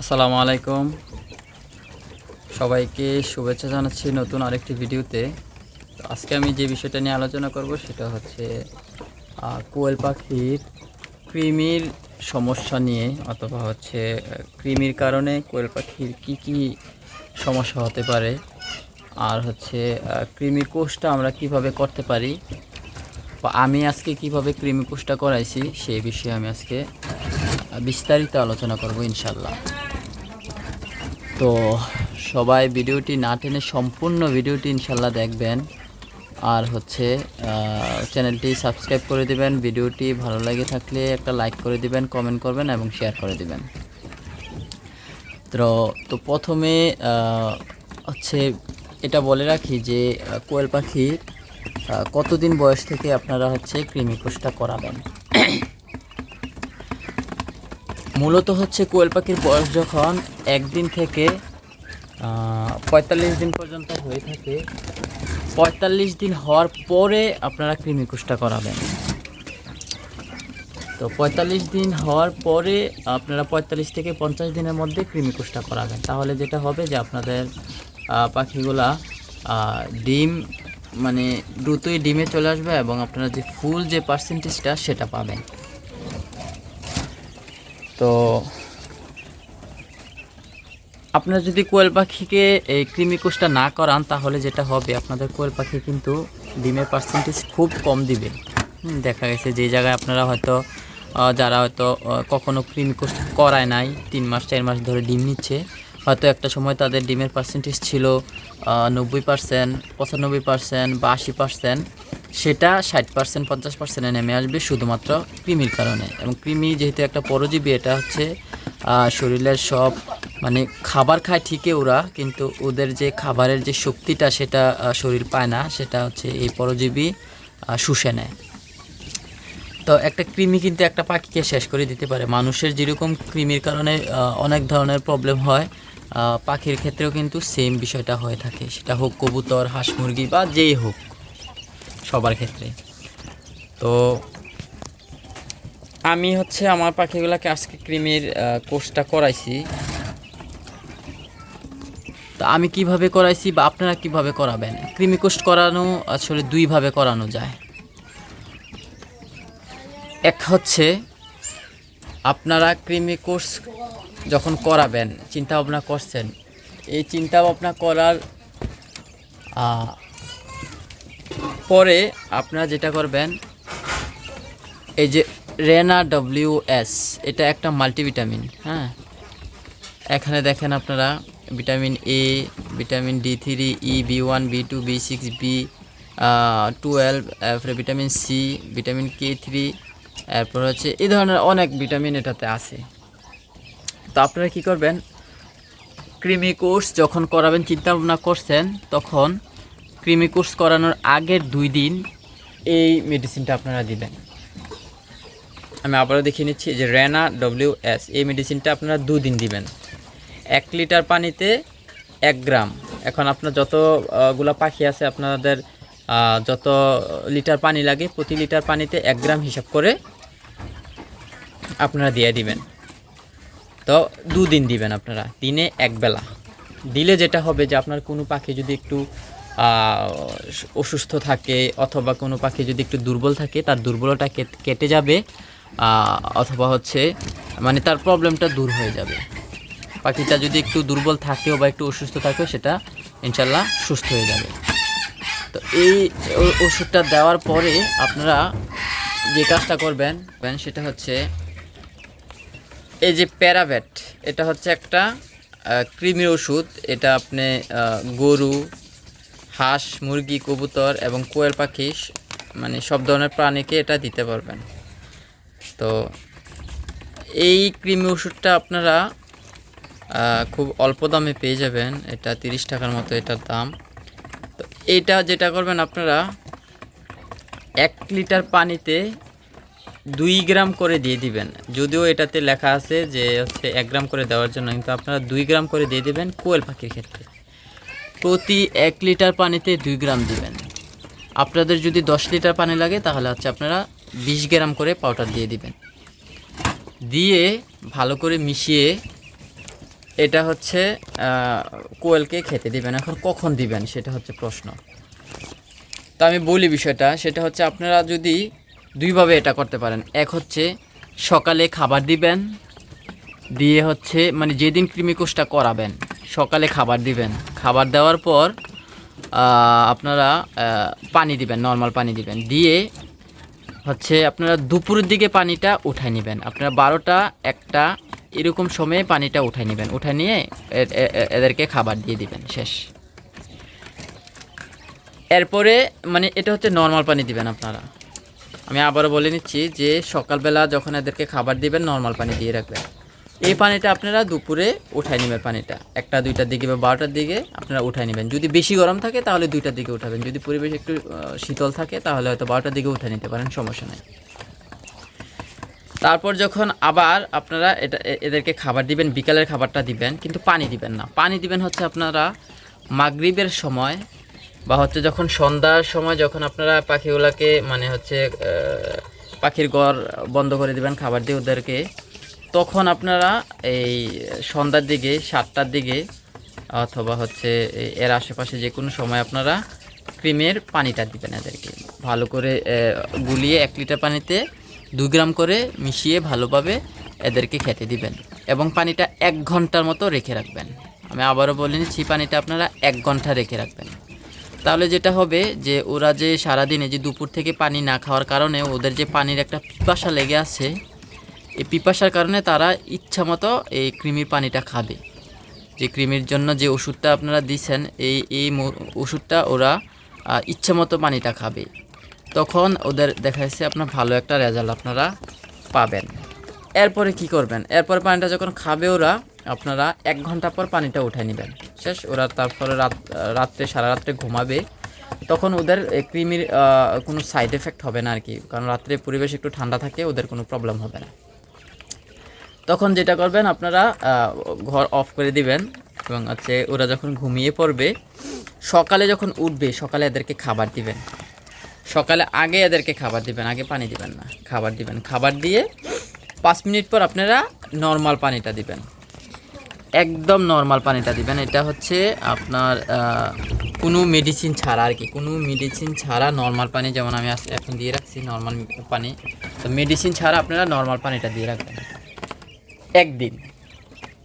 আসসালামু আলাইকুম। সবাইকে শুভেচ্ছা জানাচ্ছি নতুন আরেকটি ভিডিওতে। আজকে আমি যে বিষয়টা নিয়ে আলোচনা করব সেটা হচ্ছে কোয়েল পাখির কৃমির সমস্যা নিয়ে অথবা হচ্ছে কৃমির কারণে কোয়েল পাখির কি কি সমস্যা হতে পারে আর হচ্ছে কৃমির কোষটা আমরা কীভাবে করতে পারি আমি আজকে কীভাবে কৃমি কোষটা করাইছি সেই বিষয়ে আমি আজকে বিস্তারিত আলোচনা করব ইনশাল্লাহ তো সবাই ভিডিওটি না টেনে সম্পূর্ণ ভিডিওটি ইনশাল্লাহ দেখবেন। আর হচ্ছে চ্যানেলটি সাবস্ক্রাইব করে দিবেন। ভিডিওটি ভালো লাগে থাকলে একটা লাইক করে দিবেন, কমেন্ট করবেন এবং শেয়ার করে দিবেন। তো তো প্রথমে হচ্ছে এটা বলে রাখি যে কোয়েল পাখির কতদিন বয়স থেকে আপনারা হচ্ছে কৃমিকোষটা করাবেন? মূলত হচ্ছে কোয়েল পাখির বয়স যখন একদিন থেকে পঁয়তাল্লিশ দিন পর্যন্ত হয়ে থাকে, পঁয়তাল্লিশ দিন হওয়ার পরে আপনারা কৃমিকুষ্টা করাবেন। তো পঁয়তাল্লিশ দিন হওয়ার পরে আপনারা পঁয়তাল্লিশ থেকে পঞ্চাশ দিনের মধ্যে কৃমিকুষ্টা করাবেন। তাহলে যেটা হবে যে আপনাদের পাখিগুলা ডিম মানে দ্রুতই ডিমে চলে আসবে এবং আপনারা যে ফুল যে পার্সেন্টেজটা সেটা পাবেন। তো আপনারা যদি কোয়েল পাখিকে এই কৃমিকোষটা না করান, তাহলে যেটা হবে, আপনাদের কোয়েল পাখি কিন্তু ডিমের পার্সেন্টেজ খুব কম দিবে। দেখা গেছে যে জায়গায় আপনারা হয়তো যারা হয়তো কখনো কৃমিকোষ করায় নাই, তিন মাস, চার মাস ধরে ডিম নিচ্ছে, হয়তো একটা সময় তাদের ডিমের পার্সেন্টেজ ছিল নব্বই পার্সেন্ট পঁচানব্বই পার্সেন্ট বা আশি পার্সেন্ট সেটা ষাট পার্সেন্ট পঞ্চাশ পার্সেন্টে নেমে আসবে শুধুমাত্র কৃমির কারণে। এবং কৃমি যেহেতু একটা পরজীবী, এটা হচ্ছে শরীরের সব মানে খাবার খায় ঠিকই ওরা, কিন্তু ওদের যে খাবারের যে শক্তিটা সেটা শরীর পায় না, সেটা হচ্ছে এই পরজীবী শুষে নেয়। তো একটা কৃমি কিন্তু একটা পাখিকে শেষ করে দিতে পারে। মানুষের যেরকম কৃমির কারণে অনেক ধরনের প্রবলেম হয় পাখির ক্ষেত্রেও কিন্তু সেম বিষয়টা হয়ে থাকে। সেটা হোক কবুতর, হাঁস মুরগি বা যেই হোক। সবার ক্ষেত্রে। তো আমি হচ্ছে আমার পাখিগুলোকে আজকে আহ, কোর্সটা করাইছি। তো আমি কীভাবে করাইছি বা আপনারা কীভাবে করাবেন? ক্রিমি কোর্স করানো আসলে দুইভাবে করানো যায়। এক হচ্ছে আপনারা ক্রিমি কোর্স যখন করাবেন চিন্তা ভাবনা করছেন এই চিন্তা ভাবনা করার পরে আপনারা যেটা করবেন, এই যে রেনা ডব্লিউ এস এটা একটা মাল্টিভিটামিন হ্যাঁ? এখানে দেখেন আপনারা vitamin A vitamin D three E B one B two B six B twelve তারপরে vitamin C vitamin K three এরপর হচ্ছে এই ধরনের অনেক ভিটামিন এটাতে আছে। তো আপনারা কী করবেন কৃমি কোর্স যখন করাবেন, চিন্তা ভাবনা করছেন, তখন কৃমি কোর্স করানোর আগের দুই দিন এই মেডিসিনটা আপনারা দিবেন। আমি আবারও দেখিয়ে নিচ্ছি যে রেনা ডব্লিউ এস এই মেডিসিনটা আপনারা দুদিন দিবেন। এক লিটার পানিতে এক গ্রাম। এখন আপনার যতগুলো পাখি আছে, আপনাদের যত লিটার পানি লাগে, প্রতি লিটার পানিতে এক গ্রাম হিসাব করে আপনারা দিয়ে দিবেন। তো দুদিন দিবেন আপনারা, দিনে এক বেলা দিলে যেটা হবে যে আপনার কোনো পাখি যদি একটু অসুস্থ থাকে অথবা কোনো পাখি যদি একটু দুর্বল থাকে, তার দুর্বলতা কেট- যাবে অথবা হচ্ছে মানে তার প্রবলেমটা দূর হয়ে যাবে। পাখিটা যদি একটু দুর্বল থাকেও বা একটু অসুস্থ থাকেও, সেটা ইনশাল্লাহ সুস্থ হয়ে যাবে। তো এই ওষুধটা দেওয়ার পরে আপনারা যে কাজটা করবেন সেটা হচ্ছে এই যে প্যারাভেট এটা হচ্ছে একটা কৃমির ওষুধ। এটা আপনি গরু হাঁস, মুরগি, কবুতর এবং কোয়েল পাখি মানে সব ধরনের প্রাণীকে এটা দিতে পারবেন। তো এই কৃমি ওষুধটা আপনারা খুব অল্প দামে পেয়ে যাবেন। এটা তিরিশ টাকার মতো এটার দাম। তো এটা যেটা করবেন আপনারা, এক লিটার পানিতে দুই গ্রাম করে দিয়ে দিবেন। যদিও এটাতে লেখা আছে যে হচ্ছে এক গ্রাম করে দেওয়ার জন্য, কিন্তু আপনারা দুই গ্রাম করে দিয়ে দিবেন কোয়েল পাখির ক্ষেত্রে। প্রতি এক লিটার পানিতে দুই গ্রাম দিবেন। আপনাদের যদি দশ লিটার পানি লাগে, তাহলে হচ্ছে আপনারা বিশ গ্রাম করে পাউডার দিয়ে দিবেন। দিয়ে ভালো করে মিশিয়ে এটা হচ্ছে কোয়েলকে খেতে দিবেন। এখন কখন দিবেন সেটা হচ্ছে প্রশ্ন। তা আমি বলি বিষয়টা, সেটা হচ্ছে আপনারা যদি দুইভাবে এটা করতে পারেন। এক হচ্ছে সকালে খাবার দিবেন, দিয়ে হচ্ছে মানে যেদিন কৃমিকোষটা করাবেন সকালে খাবার দিবেন। খাবার দেওয়ার পর আপনারা পানি দিবেন নর্মাল পানি দিবেন। দিয়ে হচ্ছে আপনারা দুপুরের দিকে পানিটা উঠায় নেবেন। আপনারা বারোটা, একটা, এরকম সময়ে পানিটা উঠায় নেবেন। উঠায় নিয়ে এদেরকে খাবার দিয়ে দিবেন, শেষ। এরপরে মানে এটা হচ্ছে নর্মাল পানি দিবেন আপনারা। আমি আবারও বলে নিচ্ছি যে সকালবেলা যখন এদেরকে খাবার দিবেন নর্মাল পানি দিয়ে রাখবেন। এই পানিটা আপনারা দুপুরে উঠাই নেবেন পানিটা। একটা, দুইটার দিকে বা বারোটার দিকে আপনারা উঠাই নেবেন। যদি বেশি গরম থাকে তাহলে দুইটার দিকে উঠাবেন। যদি পরিবেশ একটু শীতল থাকে তাহলে হয়তো বারোটার দিকে উঠে নিতে পারেন, সমস্যা নেই। তারপর যখন আবার আপনারা এটা এদেরকে খাবার দিবেন, বিকালের খাবারটা দিবেন, কিন্তু পানি দিবেন না। পানি দিবেন হচ্ছে আপনারা মাগরিবের সময় বা হচ্ছে যখন সন্ধ্যার সময় যখন আপনারা পাখিগুলাকে মানে হচ্ছে পাখির ঘর বন্ধ করে দিবেন, খাবার দিয়ে ওদেরকে তখন আপনারা এই সন্ধ্যার দিকে, সাতটার দিকে, অথবা হচ্ছে এর আশেপাশে যে কোনো সময় আপনারা ক্রিমের পানিটা দিবেন এদেরকে। ভালো করে গুলিয়ে এক লিটার পানিতে দু গ্রাম করে মিশিয়ে ভালোভাবে এদেরকে খেতে দিবেন এবং পানিটা এক ঘণ্টার মতো রেখে রাখবেন। আমি আবারও বলে নিচ্ছি, পানিটা আপনারা এক ঘণ্টা রেখে রাখবেন। তাহলে যেটা হবে যে, ওরা যে সারাদিনে যে দুপুর থেকে পানি না খাওয়ার কারণে ওদের যে পানির একটা পিপাসা লেগে আছে এই পিপাসার কারণে তারা ইচ্ছা মতো এই কৃমির পানিটা খাবে। যে কৃমির জন্য যে ওষুধটা আপনারা দিচ্ছেন এই এই ওষুধটা ওরা আহ, ইচ্ছা মতো পানিটা খাবে। তখন ওদের দেখা যাচ্ছে আপনার ভালো একটা রেজাল্ট আপনারা পাবেন। এরপরে কি করবেন? এরপরে পানিটা যখন খাবে ওরা আপনারা এক ঘণ্টা পর পানিটা উঠে নেবেন। শেষ ওরা তারপরে রাত রাত্রে সারা রাত্রে ঘুমাবে। তখন ওদের কৃমির কোনো সাইড এফেক্ট হবে না আর কি। কারণ রাত্রে পরিবেশ একটু ঠান্ডা থাকে ওদের কোনো প্রবলেম হবে না। তখন যেটা করবেন, আপনারা ঘর অফ করে দিবেন এবং হচ্ছে ওরা যখন ঘুমিয়ে পড়বে, সকালে যখন উঠবে, সকালে এদেরকে খাবার দিবেন। সকালে আগে এদেরকে খাবার দিবেন, আগে পানি দিবেন না, খাবার দিবেন। খাবার দিয়ে পাঁচ মিনিট পর আপনারা নর্মাল পানিটা দিবেন। একদম নর্মাল পানিটা দিবেন। এটা হচ্ছে আপনার কোনো মেডিসিন ছাড়া আর কি, কোনো মেডিসিন ছাড়া নর্মাল পানি যেমন আমি এখন দিয়ে রাখছি নর্মাল পানি। তো মেডিসিন ছাড়া আপনারা নর্মাল পানিটা দিয়ে রাখবেন। একদিন।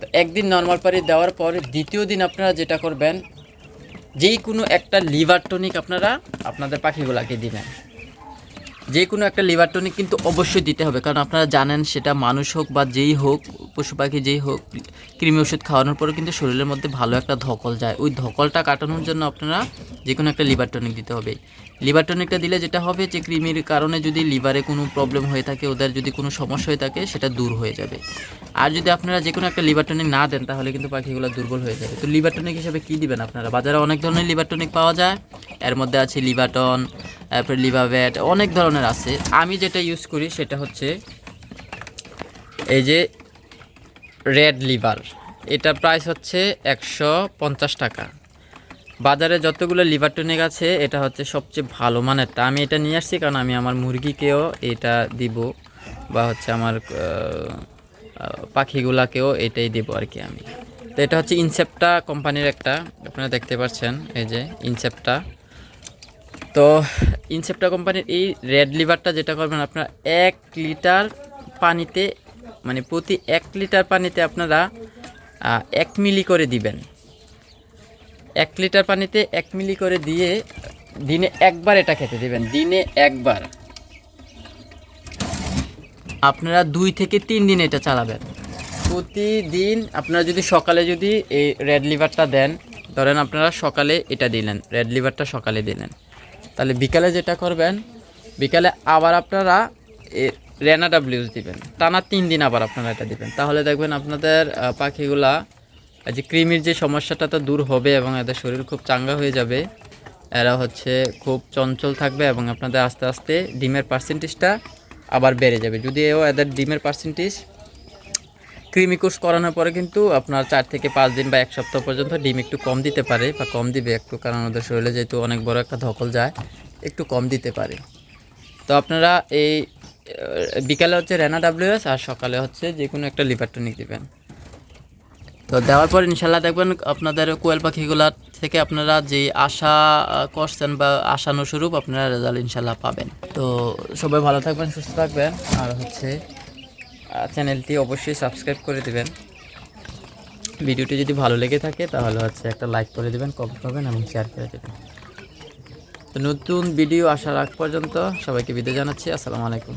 তো একদিন নর্মাল পানি দেওয়ার পর দ্বিতীয় দিন আপনারা যেটা করবেন যেই কোনো একটা লিভার টনিক আপনারা আপনাদের পাখিগুলাকে দিবেন। যে কোনো একটা লিভার টনিক কিন্তু অবশ্যই দিতে হবে, কারণ আপনারা জানেন সেটা মানুষ হোক বা যেই হোক, পশু পাখি যেই হোক, কৃমি ওষুধ খাওয়ানোর পরে কিন্তু শরীরের মধ্যে ভালো একটা ধকল যায়। ওই ধকলটা কাটানোর জন্য আপনারা যে কোনো একটা লিভার টনিক দিতে হবে। লিভার টনিকটা দিলে যেটা হবে যে, কৃমির কারণে যদি লিভারে কোনো প্রবলেম হয়ে থাকে, ওদের যদি কোনো সমস্যা হয়ে থাকে, সেটা দূর হয়ে যাবে। আর যদি আপনারা যে কোনো একটা লিভার টনিক না দেন, তাহলে কিন্তু পাখিগুলো দুর্বল হয়ে যাবে। তো লিভার টনিক হিসেবে কী দিবেন আপনারা? বাজারে অনেক ধরনের লিভার টনিক পাওয়া যায়। এর মধ্যে আছে লিভাটন তারপরে লিভাভ্যাট অনেক ধরনের আছে। আমি যেটা ইউজ করি সেটা হচ্ছে এই যে রেড লিভার এটা প্রাইস হচ্ছে একশো পঞ্চাশ টাকা। বাজারে যতগুলো লিভার টনিক আছে, এটা হচ্ছে সবচেয়ে ভালো মানেরটা। আমি এটা নিয়ে আসছি কারণ আমি আমার মুরগিকেও এটা দিব বা হচ্ছে আমার পাখিগুলাকেও এটাই দেব আর কি আমি। তো এটা হচ্ছে ইনসেপ্টা কোম্পানির একটা, আপনারা দেখতে পাচ্ছেন, এই যে ইনসেপ্টা তো ইনসেপ্টা কোম্পানির এই রেড লিভারটা যেটা করবেন আপনারা, এক লিটার পানিতে মানে প্রতি এক লিটার পানিতে আপনারা এক মিলি করে দিবেন। এক লিটার পানিতে এক মিলি করে দিয়ে দিনে একবার এটা খেতে দিবেন, দিনে একবার। আপনারা দুই থেকে তিন দিন এটা চালাবেন। প্রতিদিন আপনারা যদি সকালে যদি এই রেড লিভারটা দেন, ধরেন আপনারা সকালে এটা দিলেন রেড লিভারটা সকালে দিলেন। তাহলে বিকালে যেটা করবেন, বিকালে আবার আপনারা রেনা ডাব্লিউস দিবেন। টানা তিন দিন আবার আপনারা এটা দিবেন। তাহলে দেখবেন আপনাদের পাখিগুলা যে কৃমির যে সমস্যাটা তো দূর হবে এবং এদের শরীর খুব চাঙ্গা হয়ে যাবে, এরা হচ্ছে খুব চঞ্চল থাকবে এবং আপনাদের আস্তে আস্তে ডিমের পার্সেন্টেজটা আবার বেড়ে যাবে। যদিও এদের ডিমের পার্সেন্টেজ কৃমি কোর্স করানোর পরে কিন্তু আপনার চার থেকে পাঁচ দিন বা এক সপ্তাহ পর্যন্ত ডিম একটু কম দিতে পারে বা কম দিবে একটু, কারণ ওদের শরীরে যেহেতু অনেক বড় একটা ধকল যায়, একটু কম দিতে পারে। তো আপনারা এই বিকালে হচ্ছে রেনা ডাব্লিউএস আর সকালে হচ্ছে যে কোনো একটা লিভার টনিক দিবেন। তো দেওয়ার পর ইনশাল্লাহ দেখবেন আপনাদের কোয়েল পাখিগুলা থেকে আপনারা যে আশা করছেন বা আশানুস্বরূপ আপনারা রেজাল্ট ইনশাল্লাহ পাবেন। তো সবাই ভালো থাকবেন, সুস্থ থাকবেন। আর হচ্ছে চ্যানেলটি অবশ্যই সাবস্ক্রাইব করে দেবেন। ভিডিওটি যদি ভালো লেগে থাকে তাহলে হচ্ছে একটা লাইক করে দেবেন, কমেন্ট করবেন এবং শেয়ার করে দেবেন। তো নতুন ভিডিও আসার আগ পর্যন্ত সবাইকে বিদায় জানাচ্ছি। আসসালামু আলাইকুম।